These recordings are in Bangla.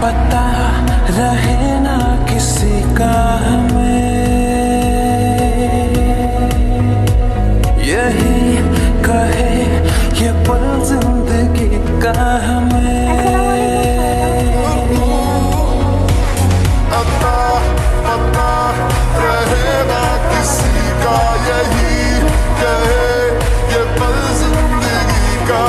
पता रहे ना किसी का हमें। यही कहे ये पल ज़िंदगी का हमें। पता रहेगा किसी का यही कहे ज़िंदगी का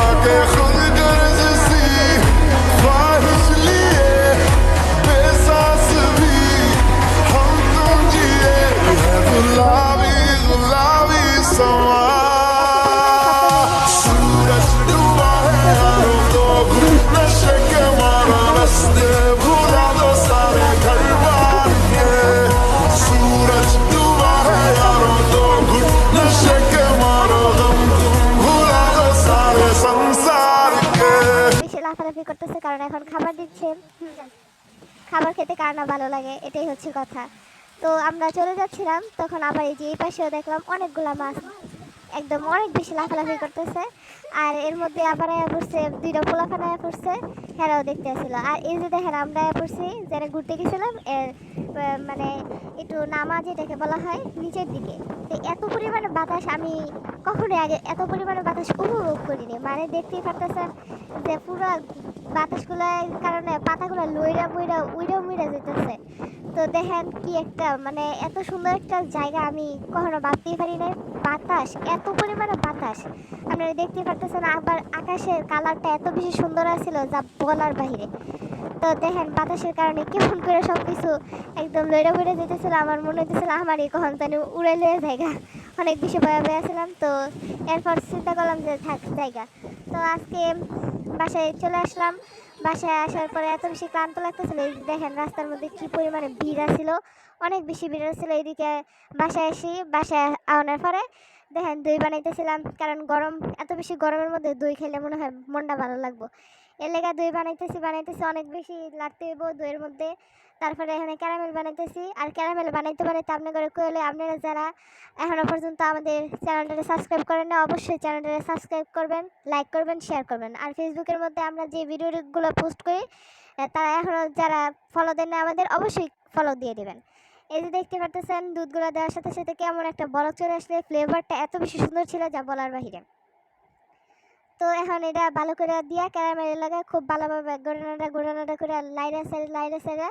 কারণ এখন খাবার দিচ্ছে। খাবার খেতে কার না ভালো লাগে, এটাই হচ্ছে কথা। তো আমরা চলে যাচ্ছিলাম, তখন আবার এই যে এই পাশেও দেখলাম অনেকগুলা মাছ। একদম অনেক বেশি লাফালাফি করতেছে। আর এর মধ্যে আবার আয়া পড়ছে, দুইটা পোলাফান পড়ছে, হেরাও দেখতে আসছিল আর এই যে দেখেন, আমরা আয়া পড়ছি, যারা ঘুরতে গেছিলাম, এর মানে একটু নামা যেটাকে বলা হয়, নিচের দিকে। তো এত পরিমাণে বাতাস আমি কখনোই আগে এত পরিমাণে বাতাস উপভোগ করিনি। মানে দেখতেই পারতেছেন যে পুরো বাতাসগুলোর কারণে, পাতাগুলো লইরা বইরা উইরা মুইরা যেতেছে তো দেখেন কি একটা মানে এত সুন্দর একটা জায়গা আমি কখনো ভাবতেই পারি না বাতাস, এত পরিমাণে বাতাস। আপনারা দেখতেই পারতেছেন আবার আকাশের কালারটা এত বেশি সুন্দর আছিল যা বলার বাহিরে। তো দেখেন বাতাসের কারণে কেমন করে সব কিছু একদম লইরা বইরা যেতেছিল আমার মনে হইতেছিল আমারই কখন জানি উড়ে লয়ে জায়গা। অনেক বেশি ভয় ভয় ছিলাম, তো এরপর চিন্তা করলাম যে থাক, জায়গা। তো আজকে বাসায় চলে আসলাম। বাসায় আসার পরে এত বেশি ক্লান্ত লাগতেছিল। এই দেখেন রাস্তার মধ্যে কি পরিমাণে ভিড় ছিল অনেক বেশি ভিড় ছিল এইদিকে বাসায় আসি, বাসায় আওনার পরে দেখেন দই বানাইতেছিলাম। কারণ গরম, এত বেশি গরমের মধ্যে দই খেলে মনে হয় মনটা ভালো লাগবো। এর লেগা দই বানাইতেছি বানাইতেছি অনেক বেশি লাগতে হইব দইয়ের মধ্যে। তারপরে এখানে ক্যারামেল বানাইতেছি। আর ক্যারামেল বানাইতে বানাইতে আপনি করে কইলে আপনারা যারা এখনও পর্যন্ত আমাদের চ্যানেলটাকে সাবস্ক্রাইব করেন না অবশ্যই চ্যানেলটাকে সাবস্ক্রাইব করবেন, লাইক করবেন, শেয়ার করবেন। আর ফেসবুকের মধ্যে আমরা যে ভিডিওগুলো পোস্ট করি তারা এখনও যারা ফলো দেন না আমাদের, অবশ্যই ফলো দিয়ে দেবেন। এই যে দেখতে পারতেছেন, দুধগুলো দেওয়ার সাথে সাথে কেমন একটা বরফ চলে আসলে ফ্লেভারটা এত বেশি সুন্দর ছিল যা বলার বাহিরে। তো এখন এটা ভালো করে দিয়া ক্যারামেল লাগে খুব ভালোভাবে গোড়ানোটা গোড়ানোটা করে লাইরা সাইড লাইরা সাইডে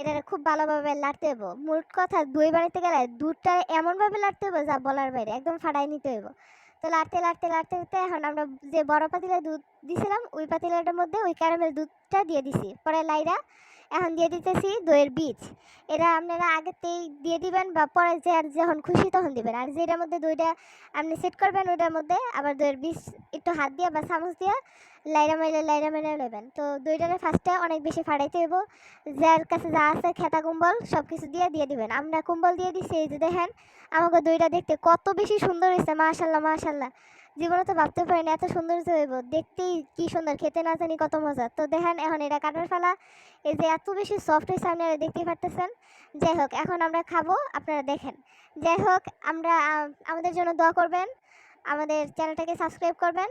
এটা খুব ভালোভাবে লাড়তে হইব। মোট কথা দই বাড়িতে গেলে দুধটা এমনভাবে লাড়তে হইব যা বলার বাইরে, একদম ফাটাই নিতে হইব। তো লাড়তে লাড়তে লাড়তে লাড়তে এখন আমরা যে বড় পাতিলে দুধ দিছিলাম, ওই পাতিলাটার মধ্যে ওই ক্যারামেল দুধটা দিয়ে দিছি। পরে লাইরা এখন দিয়ে দিতেছি দইয়ের বীজ। এটা আপনারা আগেতেই দিয়ে দিবেন বা পরে যে আর যখন খুশি তখন দিবেন। আর যেটার মধ্যে দইটা আপনি সেট করবেন, ওইটার মধ্যে আবার দইয়ের বীজ একটু হাত দিয়ে বা চামচ দিয়ে লাইরা মাইলে লাইরা মাইলে নেবেন। তো দইটারে ফার্স্টে অনেক বেশি ফাটাইতে হইব। যার কাছে যা আছে খেতা কুম্বল সব কিছু দিয়ে দিয়ে দিবেন। আমরা কুম্বল দিয়ে দিচ্ছি এই যে দেখেন, আমাকে দইটা দেখতে কত বেশি সুন্দর হয়েছে মাশাল্লাহ মাশাল্লাহ। জীবনে তো ভাবতে পারিনি এত সুন্দর হইব। দেখতেই কি সুন্দর, খেতে না জানি কত মজা। তো দেখেন এখন এটা কাটার ফেলা এই যে এত বেশি সফট হয়েছে আপনারা দেখতেই পারতেছেন। যাই হোক, এখন আমরা খাব, আপনারা দেখেন। যাই হোক, আমরা আমাদের জন্য দোয়া করবেন। আমাদের চ্যানেলটাকে সাবস্ক্রাইব করবেন।